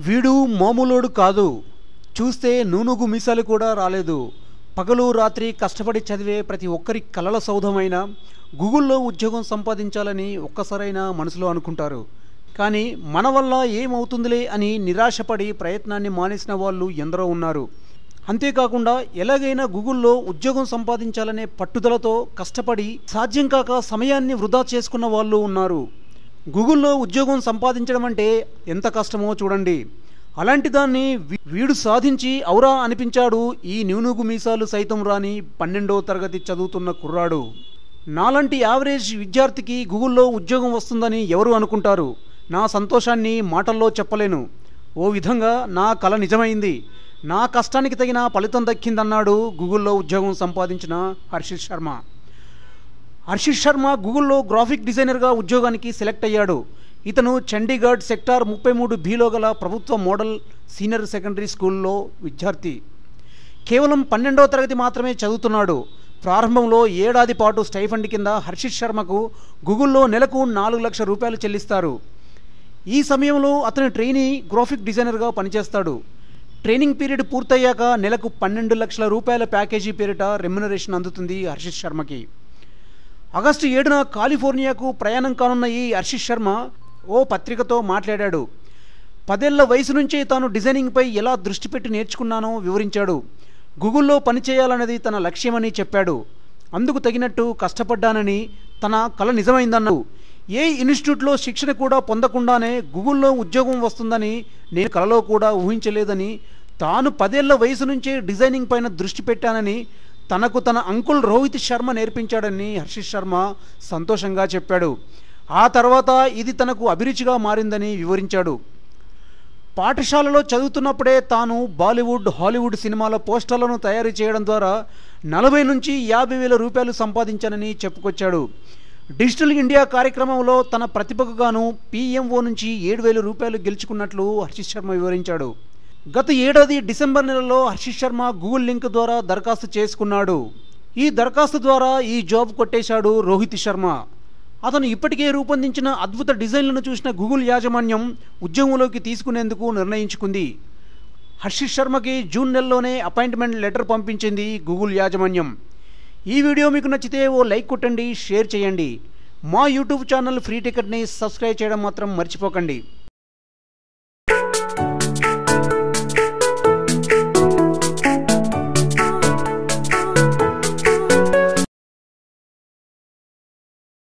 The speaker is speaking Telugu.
వీడు మామూలోడు కాదు. చూస్తే నూనుగు మీసాలు కూడా రాలేదు. పగలు రాత్రి కష్టపడి చదివే ప్రతి ఒక్కరి కలల సౌధమైన గూగుల్లో ఉద్యోగం సంపాదించాలని ఒక్కసారైనా మనసులో అనుకుంటారు. కానీ మన వల్ల ఏమవుతుందిలే అని నిరాశపడి ప్రయత్నాన్ని మానేసిన వాళ్ళు ఎందరో ఉన్నారు. అంతేకాకుండా ఎలాగైనా గూగుల్లో ఉద్యోగం సంపాదించాలనే పట్టుదలతో కష్టపడి సాధ్యం కాక సమయాన్ని వృధా చేసుకున్న వాళ్ళు ఉన్నారు. గూగుల్లో ఉద్యోగం సంపాదించడం అంటే ఎంత కష్టమో చూడండి. అలాంటి దాన్ని వీడు సాధించి ఔరా అనిపించాడు ఈ న్యూనుగు మీసాలు సైతం రాని పన్నెండో తరగతి చదువుతున్న కుర్రాడు. నాలాంటి యావరేజ్ విద్యార్థికి గూగుల్లో ఉద్యోగం వస్తుందని ఎవరు అనుకుంటారు? నా సంతోషాన్ని మాటల్లో చెప్పలేను. ఓ విధంగా నా కల నిజమైంది. నా కష్టానికి తగిన ఫలితం దక్కిందన్నాడు గూగుల్లో ఉద్యోగం సంపాదించిన హర్షిత్ శర్మ. హర్షిత్ శర్మ గూగుల్లో గ్రాఫిక్ డిజైనర్గా ఉద్యోగానికి సెలెక్ట్ అయ్యాడు. ఇతను చండీగఢ్ సెక్టార్ ముప్పై మూడు బీలో గల ప్రభుత్వ మోడల్ సీనియర్ సెకండరీ స్కూల్లో విద్యార్థి. కేవలం పన్నెండవ తరగతి మాత్రమే చదువుతున్నాడు. ప్రారంభంలో ఏడాది పాటు స్టైఫండ్ కింద హర్షిత్ శర్మకు గూగుల్లో నెలకు నాలుగు లక్షల రూపాయలు చెల్లిస్తారు. ఈ సమయంలో అతని ట్రైనీ గ్రాఫిక్ డిజైనర్గా పనిచేస్తాడు. ట్రైనింగ్ పీరియడ్ పూర్తయ్యాక నెలకు పన్నెండు లక్షల రూపాయల ప్యాకేజీ పేరిట రెమ్యునరేషన్ అందుతుంది హర్షిత్ శర్మకి. ఆగస్టు ఏడున కాలిఫోర్నియాకు ప్రయాణం కానున్న ఈ హర్షిత్ శర్మ ఓ పత్రికతో మాట్లాడాడు. పదేళ్ళ వయసు నుంచే తాను డిజైనింగ్పై ఎలా దృష్టి పెట్టి నేర్చుకున్నానో వివరించాడు. గూగుల్లో పనిచేయాలన్నది తన లక్ష్యమని చెప్పాడు. అందుకు తగినట్టు కష్టపడ్డానని తన కల నిజమైందన్నాడు. ఏ ఇన్స్టిట్యూట్లో శిక్షణ కూడా పొందకుండానే గూగుల్లో ఉద్యోగం వస్తుందని నేను కలలో కూడా ఊహించలేదని తాను పదేళ్ళ వయసు నుంచే డిజైనింగ్ పైన దృష్టి పెట్టానని తనకు తన అంకుల్ రోహిత్ శర్మ నేర్పించాడని హర్షిత్ శర్మ సంతోషంగా చెప్పాడు. ఆ తర్వాత ఇది తనకు అభిరుచిగా మారిందని వివరించాడు. పాఠశాలలో చదువుతున్నప్పుడే తాను బాలీవుడ్ హాలీవుడ్ సినిమాల పోస్టర్లను తయారు చేయడం ద్వారా నలభై నుంచి యాభై వేల రూపాయలు సంపాదించానని చెప్పుకొచ్చాడు. డిజిటల్ ఇండియా కార్యక్రమంలో తన ప్రతిభకు గాను పీఎంఓ నుంచి ఏడు వేల రూపాయలు గెలుచుకున్నట్లు హర్షిత్ శర్మ వివరించాడు. గత ఏడాది డిసెంబర్ నెలలో హర్షిత్ శర్మ గూగుల్ లింక్ ద్వారా దరఖాస్తు చేసుకున్నాడు. ఈ దరఖాస్తు ద్వారా ఈ జాబ్ కొట్టేశాడు రోహిత్ శర్మ. అతను ఇప్పటికే రూపొందించిన అద్భుత డిజైన్లను చూసిన గూగుల్ యాజమాన్యం ఉద్యమంలోకి తీసుకునేందుకు నిర్ణయించుకుంది. హర్షిత్ శర్మకి జూన్ నెలలోనే అపాయింట్మెంట్ లెటర్ పంపించింది గూగుల్ యాజమాన్యం. ఈ వీడియో మీకు నచ్చితే ఓ లైక్ కొట్టండి షేర్ చేయండి. మా యూట్యూబ్ ఛానల్ ఫ్రీ టికెట్ని సబ్స్క్రైబ్ చేయడం మాత్రం మర్చిపోకండి.